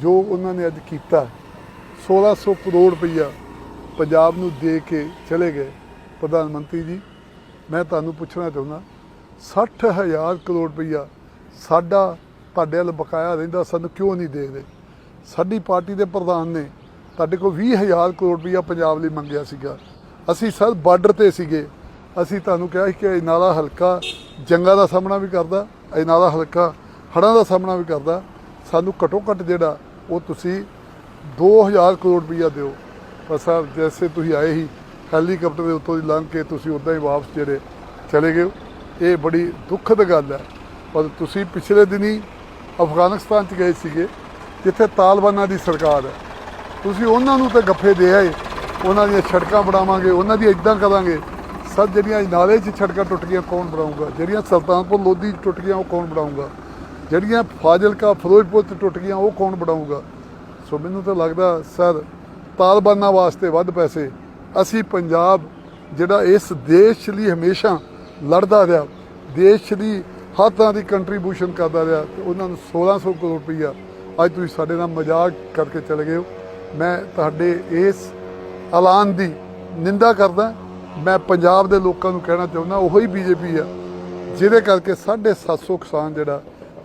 ਜੋ ਉਹਨਾਂ ਨੇ ਅੱਜ ਕੀਤਾ 1600 ਕਰੋੜ ਰੁਪਈਆ ਪੰਜਾਬ ਨੂੰ ਦੇ ਕੇ ਚਲੇ ਗਏ ਪ੍ਰਧਾਨ ਮੰਤਰੀ ਜੀ। ਮੈਂ ਤੁਹਾਨੂੰ ਪੁੱਛਣਾ ਚਾਹੁੰਦਾ 60000 ਕਰੋੜ ਰੁਪਈਆ ਸਾਡਾ ਤੁਹਾਡੇ ਵੱਲ ਬਕਾਇਆ ਰਹਿੰਦਾ, ਸਾਨੂੰ ਕਿਉਂ ਨਹੀਂ ਦੇ ਰਹੇ? ਸਾਡੀ ਪਾਰਟੀ ਦੇ ਪ੍ਰਧਾਨ ਨੇ ਤੁਹਾਡੇ ਕੋਲ 20000 ਕਰੋੜ ਰੁਪਈਆ ਪੰਜਾਬ ਲਈ ਮੰਗਿਆ ਸੀਗਾ। ਅਸੀਂ ਸਰ ਬਾਰਡਰ ਤੇ ਸੀਗੇ। ਅਸੀਂ ਤੁਹਾਨੂੰ ਕਿਹਾ ਸੀ ਕਿ ਇਹ ਹਲਕਾ ਜੰਗਾਂ ਦਾ ਸਾਹਮਣਾ ਵੀ ਕਰਦਾ, ਇਹ ਨਾਲਾ ਹਲਕਾ ਹੜ੍ਹਾਂ ਦਾ ਸਾਹਮਣਾ ਵੀ ਕਰਦਾ। ਸਾਨੂੰ ਘਟੋ ਘੱਟ ਜਿਹੜਾ ਉਹ ਤੁਸੀਂ 2000 ਕਰੋੜ ਰੁਪਈਆ ਦਿਓ। ਪਰ ਸਰ, ਜੈਸੇ ਤੁਸੀਂ ਆਏ ਹੀ ਹੈਲੀਕਾਪਟਰ ਦੇ ਉੱਤੋਂ ਦੀ ਲੰਘ ਕੇ ਤੁਸੀਂ ਉਦਾਂ ਹੀ ਵਾਪਸ ਜਿਹੜੇ ਚਲੇ ਗਏ ਇਹ ਬੜੀ ਦੁੱਖਦ ਗੱਲ ਹੈ। ਪਰ ਤੁਸੀਂ ਪਿਛਲੇ ਦਿਨੀ ਅਫਗਾਨਿਸਤਾਨ ਚ ਗਏ ਸੀਗੇ, ਜਿੱਥੇ ਤਾਲਿਬਾਨਾਂ ਦੀ ਸਰਕਾਰ ਹੈ। ਤੁਸੀਂ ਉਹਨਾਂ ਨੂੰ ਤਾਂ ਗੱਫੇ ਦੇ ਆਏ, ਉਹਨਾਂ ਦੀਆਂ ਸੜਕਾਂ ਬਣਾਵਾਂਗੇ, ਉਹਨਾਂ ਦੀ ਇਦਾਂ ਕਰਾਂਗੇ। ਸਰ, ਜਿਹੜੀਆਂ ਨਾਲੇ 'ਚ ਸੜਕਾਂ ਟੁੱਟ ਗਈਆਂ, ਕੌਣ ਬਣਾਊਗਾ? ਜਿਹੜੀਆਂ ਸੁਲਤਾਨਪੁਰ ਲੋਧੀ 'ਚ ਟੁੱਟ ਗਈਆਂ, ਉਹ ਕੌਣ ਬਣਾਊਗਾ? ਜਿਹੜੀਆਂ ਫਾਜ਼ਿਲਕਾ, ਫਿਰੋਜ਼ਪੁਰ 'ਚ ਟੁੱਟ ਗਈਆਂ, ਉਹ ਕੌਣ ਬਣਾਊਗਾ? ਸੋ ਮੈਨੂੰ ਤਾਂ ਲੱਗਦਾ, ਸਰ, ਤਾਲਬਾਨਾਂ ਵਾਸਤੇ ਵੱਧ ਪੈਸੇ। ਅਸੀਂ ਪੰਜਾਬ, ਜਿਹੜਾ ਇਸ ਦੇਸ਼ ਲਈ ਹਮੇਸ਼ਾ ਲੜਦਾ ਰਿਹਾ, ਦੇਸ਼ ਲਈ ਹਰ ਤਰ੍ਹਾਂ ਦੀ ਕੰਟਰੀਬਿਊਸ਼ਨ ਕਰਦਾ ਰਿਹਾ, ਤੇ ਉਹਨਾਂ ਨੂੰ 1600 ਕਰੋੜ ਰੁਪਈਆ ਅੱਜ ਤੁਸੀਂ ਸਾਡੇ ਨਾਲ ਮਜ਼ਾਕ ਕਰਕੇ ਚਲੇ ਗਏ ਹੋ। ਮੈਂ ਤੁਹਾਡੇ ਇਸ ਐਲਾਨ ਦੀ ਨਿੰਦਾ ਕਰਦਾ, ਮੈਂ ਪੰਜਾਬ ਦੇ ਲੋਕਾਂ ਨੂੰ ਕਹਿਣਾ ਚਾਹੁੰਦਾ, ਉਹੀ ਬੀਜੇਪੀ ਆ, ਜਿਹਦੇ ਕਰਕੇ 750 ਕਿਸਾਨ ਜਿਹੜਾ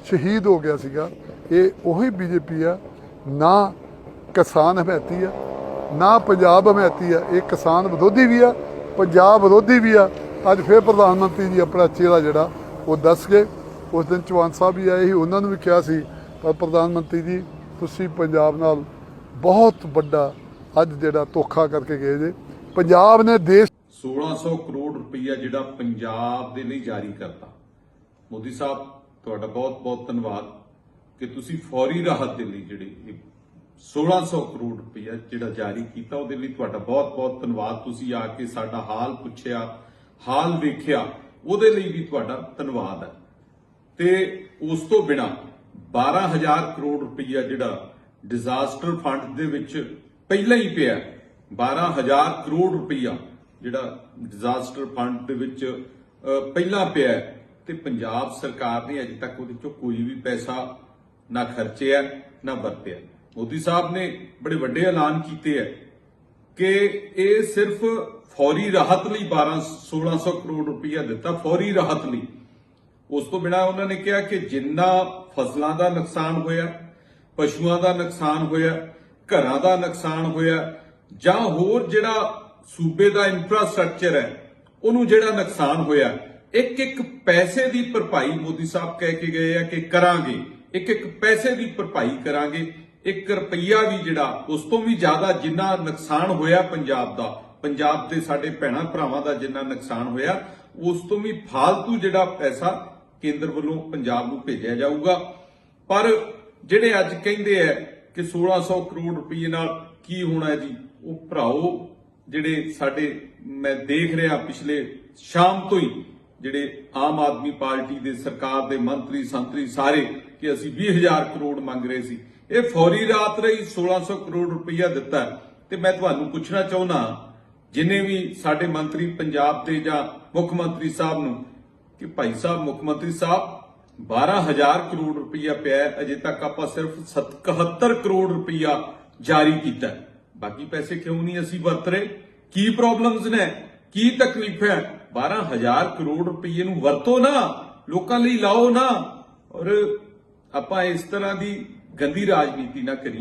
ਸ਼ਹੀਦ ਹੋ ਗਿਆ ਸੀਗਾ। ਇਹ ਉਹੀ ਬੀਜੇਪੀ ਆ। ਨਾ ਕਿਸਾਨ ਹਮਾਇਤੀ ਆ, ਨਾ ਪੰਜਾਬ ਹਮਾਇਤੀ ਆ। ਇਹ ਕਿਸਾਨ ਵਿਰੋਧੀ ਵੀ ਆ, ਪੰਜਾਬ ਵਿਰੋਧੀ ਵੀ ਆ। ਅੱਜ ਫਿਰ ਪ੍ਰਧਾਨ ਮੰਤਰੀ ਜੀ ਆਪਣਾ ਚਿਹਰਾ ਜਿਹੜਾ, ਉਹ ਦੱਸ ਗਏ। ਉਸ ਦਿਨ ਚੌਹਾਨ ਸਾਹਿਬ ਵੀ ਆਏ ਸੀ, ਉਹਨਾਂ ਨੂੰ ਵੀ ਕਿਹਾ ਸੀ, ਪਰ ਪ੍ਰਧਾਨ ਮੰਤਰੀ ਜੀ, ਤੁਸੀਂ ਪੰਜਾਬ ਨਾਲ ਬਹੁਤ ਵੱਡਾ ਅੱਜ ਜਿਹੜਾ ਧੋਖਾ ਕਰਕੇ ਗਏ ਜੇ। ਪੰਜਾਬ ਨੇ ਦੇਸ਼ 1600 ਕਰੋੜ ਰੁਪਈਆ ਜਿਹੜਾ ਪੰਜਾਬ ਦੇ ਲਈ ਜਾਰੀ ਕਰਤਾ। ਮੋਦੀ ਸਾਹਿਬ ਤੁਹਾਡਾ ਬਹੁਤ ਬਹੁਤ ਧੰਨਵਾਦ ਕਿ ਤੁਸੀਂ ਫੌਰੀ ਰਾਹਤ ਦੇ ਲਈ ਜਿਹੜੀ ਇਹ 1600 ਕਰੋੜ ਰੁਪਈਆ ਜਿਹੜਾ ਜਾਰੀ ਕੀਤਾ, ਉਹਦੇ ਲਈ ਤੁਹਾਡਾ ਬਹੁਤ ਬਹੁਤ ਧੰਨਵਾਦ। ਤੁਸੀਂ ਆ ਕੇ ਸਾਡਾ ਹਾਲ ਪੁੱਛਿਆ, ਹਾਲ ਵੇਖਿਆ, ਉਹਦੇ ਲਈ ਵੀ ਤੁਹਾਡਾ ਧੰਨਵਾਦ ਹੈ। ਤੇ ਉਸ ਤੋਂ ਬਿਨਾ 12000 ਕਰੋੜ ਰੁਪਈਆ ਜਿਹੜਾ ਡਿਜ਼ਾਸਟਰ ਫੰਡ ਦੇ ਵਿੱਚ ਪਹਿਲਾਂ ਹੀ ਪਿਆ 12000 ਕਰੋੜ ਰੁਪਈਆ ਜਿਹੜਾ ਡਿਜ਼ਾਸਟਰ ਫੰਡ ਦੇ ਵਿੱਚ ਪਹਿਲਾਂ ਪਿਆ ਤੇ ਪੰਜਾਬ ਸਰਕਾਰ ਨੇ ਅਜੇ ਤੱਕ ਉਹਦੇ ਚੋਂ ਕੋਈ ਵੀ ਪੈਸਾ ਨਾ ਖਰਚਿਆ, ਨਾ ਵਰਤਿਆ। ਮੋਦੀ ਸਾਹਿਬ ਨੇ ਬੜੇ ਵੱਡੇ ਐਲਾਨ ਕੀਤੇ ਹੈ ਕਿ ਇਹ ਸਿਰਫ ਫੌਰੀ ਰਾਹਤ ਲਈ 12 1600 ਕਰੋੜ ਰੁਪਈਆ ਦਿੱਤਾ, ਫੌਰੀ ਰਾਹਤ ਲਈ। ਉਸ ਤੋਂ ਬਿਨਾ ਉਹਨਾਂ ਨੇ ਕਿਹਾ ਕਿ ਜਿੰਨਾ ਫਸਲਾਂ ਦਾ ਨੁਕਸਾਨ ਹੋਇਆ, ਪਸ਼ੂਆਂ ਦਾ ਨੁਕਸਾਨ ਹੋਇਆ, ਘਰਾਂ ਦਾ ਨੁਕਸਾਨ ਹੋਇਆ, ਜਾਂ ਹੋਰ ਜਿਹੜਾ ਸੂਬੇ ਦਾ ਇਨਫਰਾਸਟ੍ਰਕਚਰ ਹੈ, ਉਹਨੂੰ ਜਿਹੜਾ ਨੁਕਸਾਨ ਹੋਇਆ ਇੱਕ ਇੱਕ ਪੈਸੇ ਦੀ ਭਰਪਾਈ ਮੋਦੀ ਸਾਹਿਬ ਕਹਿ ਕੇ ਗਏ ਆ ਕਿ ਕਰਾਂਗੇ। ਇੱਕ ਇੱਕ ਪੈਸੇ ਦੀ ਭਰਪਾਈ ਕਰਾਂਗੇ। 1 ਰੁਪਈਆ ਵੀ ਜਿਹੜਾ, ਉਸ ਤੋਂ ਵੀ ਜ਼ਿਆਦਾ ਜਿੰਨਾ ਨੁਕਸਾਨ ਹੋਇਆ ਪੰਜਾਬ ਦਾ, ਪੰਜਾਬ ਦੇ ਸਾਡੇ ਭੈਣਾਂ ਭਰਾਵਾਂ ਦਾ ਜਿੰਨਾ ਨੁਕਸਾਨ ਹੋਇਆ, ਉਸ ਤੋਂ ਵੀ ਫਾਲਤੂ ਜਿਹੜਾ ਪੈਸਾ ਕੇਂਦਰ ਵੱਲੋਂ ਪੰਜਾਬ ਨੂੰ ਭੇਜਿਆ ਜਾਊਗਾ। ਪਰ ਜਿਹੜੇ ਅੱਜ ਕਹਿੰਦੇ ਆ ਕਿ 1600 ਕਰੋੜ ਰੁਪਏ ਨਾਲ ਕੀ ਹੋਣਾ ਹੈ ਜੀ, ਉਹ ਭਰਾਓ, ਜਿਹੜੇ ਸਾਡੇ ਮੈਂ ਦੇਖ ਰਿਹਾ ਪਿਛਲੇ ਸ਼ਾਮ ਤੋਂ ਹੀ ਜਿਹੜੇ ਆਮ ਆਦਮੀ ਪਾਰਟੀ ਦੇ ਸਰਕਾਰ ਦੇ ਮੰਤਰੀ, ਸੰਤਰੀ ਸਾਰੇ ਕਿ ਅਸੀਂ 20000 ਕਰੋੜ ਮੰਗ ਰਹੇ ਸੀ। ਇਹ ਫੌਰੀ ਰਾਤ ਰਹੀ 1600 ਕਰੋੜ ਰੁਪਈਆ ਦਿੱਤਾ ਤੇ ਮੈਂ ਤੁਹਾਨੂੰ ਪੁੱਛਣਾ ਚਾਹੁੰਦਾ ਜਿਨੇ ਵੀ ਸਾਡੇ ਮੰਤਰੀ ਪੰਜਾਬ ਦੇ ਜਾਂ ਮੁੱਖ ਮੰਤਰੀ ਸਾਹਿਬ ਨੂੰ, ਕਿ ਭਾਈ ਸਾਹਿਬ, ਮੁੱਖ ਮੰਤਰੀ ਸਾਹਿਬ 12000 ਕਰੋੜ ਰੁਪਈਆ ਪਿਆ ਅਜੇ ਤੱਕ ਆਪਾਂ ਸਿਰਫ 77 ਕਰੋੜ ਰੁਪਈਆ ਜਾਰੀ ਕੀਤਾ ਬਾਕੀ ਪੈਸੇ ਕਿਉਂ ਨਹੀਂ ਅਸੀਂ ਵਰਤ ਰਹੇ? ਕੀ ਪ੍ਰੋਬਲਮਸ ਨੇ? ਕੀ ਤਕਲੀਫ ਹੈ? 12000 ਕਰੋੜ ਰੁਪਏ ਨੂੰ ਵਰਤੋ ਨਾ, ਲੋਕਾਂ ਲਈ ਲਾਓ ਨਾ। ਔਰ ਆਪਾਂ ਇਸ ਤਰ੍ਹਾਂ ਦੀ ਗੰਦੀ ਰਾਜਨੀਤੀ ਨਾ ਕਰੀਏ।